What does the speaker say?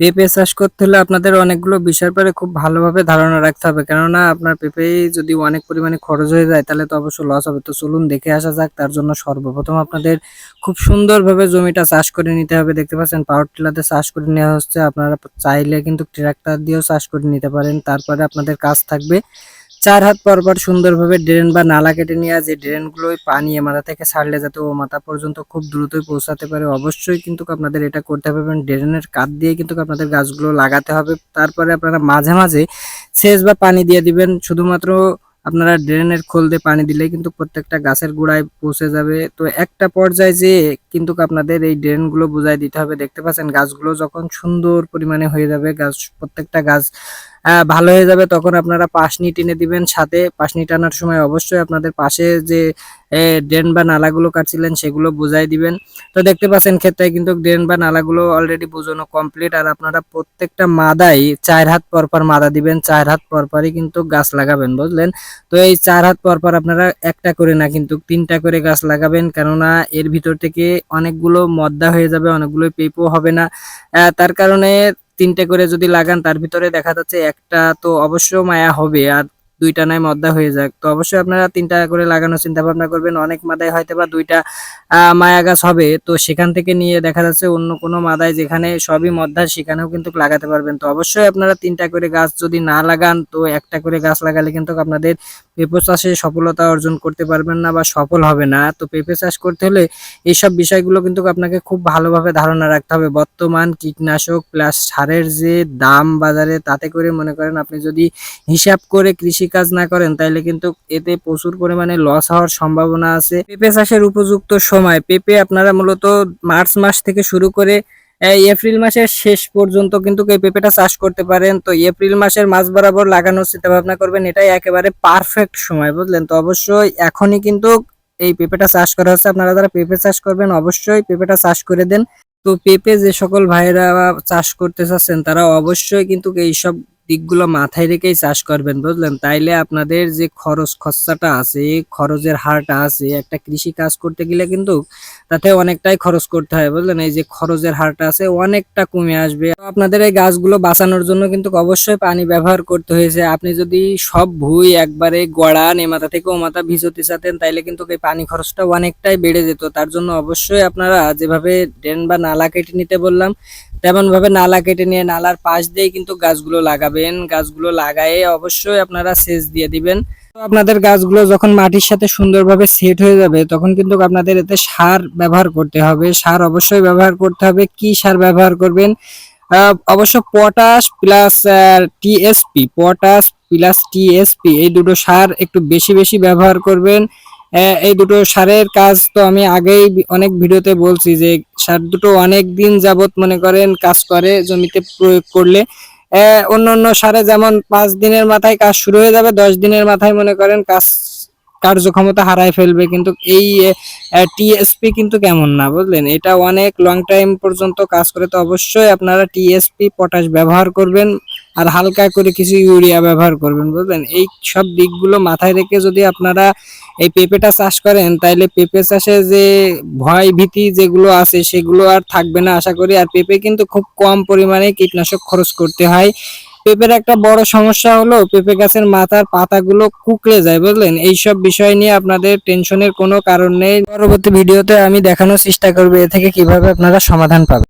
পেঁপে চাষ করতে হলে আপনাদের অনেকগুলো বিষয়ের পরে খুব ভালোভাবে ধারণা রাখতে হবে। কেননা আপনার পেঁপে যদি অনেক পরিমাণে খরচ হয়ে যায়, তাহলে তো অবশ্যই লস হবে। তো চলুন দেখে আসা যাক, তার জন্য সর্বপ্রথম আপনাদের খুব সুন্দরভাবে জমিটা চাষ করে নিতে হবে। দেখতে পাচ্ছেন পাওয়ার টিলাতে চাষ করে নেওয়া হচ্ছে। আপনারা চাইলে কিন্তু ট্রাক্টর দিয়েও চাষ করে নিতে পারেন। তারপরে আপনাদের কাজ থাকবে চার হাত পর পর সুন্দরভাবে ড্রেন বা নালা কেটে নেওয়া যে ড্রেনগুলো ওই পানি মাথা থেকে ছাড়লে যাতে ও মাথা পর্যন্ত খুব দ্রুতই পৌঁছাতে পারে, অবশ্যই কিন্তু আপনাদের এটা করতে হবে এবং ড্রেনের কাঠ দিয়ে কিন্তু আপনাদের গাছগুলো লাগাতে হবে। তারপরে আপনারা মাঝে মাঝে সেচ বা পানি দিয়ে দিবেন, শুধুমাত্র আপনারা ড্রেনের খোল দিয়ে পানি দিলে কিন্তু প্রত্যেকটা গাছের গোড়ায় পৌঁছে যাবে। তো একটা পর্যায়ে যে কিন্তু আপনাদের এই ড্রেনগুলো বুঝাই দিতে হবে, দেখতে পাচ্ছেন গাছগুলো যখন সুন্দর পরিমাণে হয়ে যাবে, গাছ প্রত্যেকটা গাছ ভালো হয়ে যাবে, তখন আপনারা পাশনি টেনে দিবেন সাথে। পাশনি টানার সময় অবশ্যই আপনাদের পাশে যে ড্রেন বা নালাগুলো কাটছিলেন সেগুলো বুঝাই দিবেন। তো দেখতে পাচ্ছেন ক্ষেত্রে কিন্তু ড্রেন বা নালাগুলো অলরেডি বোঝানো কমপ্লিট আর আপনারা প্রত্যেকটা মাদাই চার হাত পর পর মাদা দিবেন, চার হাত পরপরই কিন্তু গাছ লাগাবেন, বুঝলেন? তো এই চার হাত পর পর আপনারা একটা করে না কিন্তু তিনটা করে গাছ লাগাবেন, কেননা এর ভিতর থেকে অনেকগুলো মদ্দা হয়ে যাবে, অনেকগুলো পেপও হবে না। তার কারণে তিনটে করে যদি লাগান তার ভিতরে দেখা যাচ্ছে একটা তো অবশ্য মায়া হবে। আর দুইটা নাই মদ্দা হয়ে যাক। তো অবশ্যই আপনারা তিনটা করে লাগানোর চিন্তা ভাবনা করবেন। অনেক মাদায় হয়তো বা দুইটা মায়া গাছ হবে। তো সেখান থেকে নিয়ে দেখা যাচ্ছে অন্য কোনো মাদায় যেখানে সবই মদ্দা সেখানেও কিন্তু লাগাতে পারবেন। তো অবশ্যই আপনারা তিনটা করে গাছ যদি না লাগান, তো একটা করে গাছ লাগালে কিন্তু আপনাদের পেঁপে চাষে সফলতা অর্জন করতে পারবেন না বা সফল হবে না। তো পেঁপে চাষ করতে হলে এইসব বিষয়গুলো কিন্তু আপনাকে খুব ভালোভাবে ধারণা রাখতে হবে। বর্তমান কীটনাশক প্লাস সারের যে দাম বাজারে, তাতে করে মনে করেন আপনি যদি হিসাব করে কৃষি কাজ না করেন তাহলে কিন্তু এতে প্রচুর পরিমাণে লস হওয়ার সম্ভাবনা আছে। পেঁপে চাষের উপযুক্ত সময়। পেঁপে আপনারা মূলত মার্চ মাস থেকে শুরু করে এপ্রিল মাসের শেষ পর্যন্ত কিন্তু এই পেঁপেটা চাষ করতে পারেন। তো এপ্রিল মাসের মাঝ বরাবর লাগানোর চিন্তা ভাবনা করবেন, এটাই একেবারে পারফেক্ট সময়, বুঝলেন? তো অবশ্যই এখনই কিন্তু এই পেঁপেটা চাষ করা হচ্ছে। আপনারা যারা পেঁপে চাষ করবেন, অবশ্যই পেঁপেটা চাষ করে দেন। তো পেঁপে যে সকল ভাইরা চাষ করতে চাচ্ছেন তারা অবশ্যই কিন্তু এইসব দিকগুলো মাথায় রেখেই চাষ করবেন, বুঝলেন? তাইলে আপনাদের যে খরচ খরচাটা আছে, খরচের হারটা আছে, একটা কৃষি কাজ করতে গেলে কিন্তু তাতে অনেকটাই খরচ করতে হয়, বুঝলেন? এই যে খরচের হারটা আছে, অনেকটা কমে আসবে। আপনাদের এই গাছগুলো বাঁচানোর জন্য কিন্তু অবশ্যই পানি ব্যবহার করতে হয়েছে। আপনি যদি সব ভুই একবারে গড়ান মাথা থেকে ও মাথা ভিজতে চাতেন তাইলে কিন্তু এই পানি খরচটা অনেকটাই বেড়ে যেত। তার জন্য অবশ্যই আপনারা যেভাবে ড্রেন বা নালা কেটে নিতে বললাম তেমন ভাবে নালা কেটে নিয়ে নালার পাশ দিয়ে কিন্তু গাছগুলো লাগাবেন। গাছগুলো লাগায়ে অবশ্যই আপনারা সেচ দিয়ে দিবেন। আপনাদের গাছগুলো যখন মাটির সাথে সুন্দরভাবে সেট হয়ে যাবে, তখন কিন্তু আপনাদের এতে সার ব্যবহার করতে হবে। সার অবশ্যই ব্যবহার করতে হবে। কি সার ব্যবহার করবেন? অবশ্য potash plus TSP potash plus TSP এই দুটো সার একটু বেশি বেশি ব্যবহার করবেন। এই দুটো সারের কাজ তো আমি আগেই অনেক ভিডিওতে বলছি যে সার দুটো অনেক দিন যাবত মনে করেন কাজ করে, জমিতে প্রয়োগ করলে। অন্য অন্য সারে যেমন পাঁচ দিনের মাথায় কাজ শুরু হয়ে যাবে, দশ দিনের মাথায় মনে করেন কাজ কার্যক্ষমতা হারায় ফেলবে। কিন্তু এই টিএসপি কিন্তু কেমন না, বুঝলেন? এটা অনেক লং টাইম পর্যন্ত কাজ করে, তো অবশ্যই আপনারা টিএসপি পটাশ ব্যবহার করবেন। আর হালকা করে কিছু ইউরিয়া ব্যবহার করবেন, বুঝলেন? এই সব দিকগুলো মাথায় রেখে যদি আপনারা এই পেঁপেটা চাষ করেন, তাইলে পেঁপে চাষে যে ভয় ভীতি যেগুলো আছে, সেগুলো আর থাকবে না, আশা করি। আর পেঁপে কিন্তু খুব কম পরিমাণে কীটনাশক খরচ করতে হয়। পেঁপের একটা বড় সমস্যা হলো, পেঁপে গাছের মাথার পাতাগুলো কুকড়ে যায়, বুঝলেন? এইসব বিষয় নিয়ে আপনাদের টেনশনের কোনো কারণ নেই। পরবর্তী ভিডিওতে আমি দেখানোর চেষ্টা করব, এ থেকে কীভাবে আপনারা সমাধান পাবেন।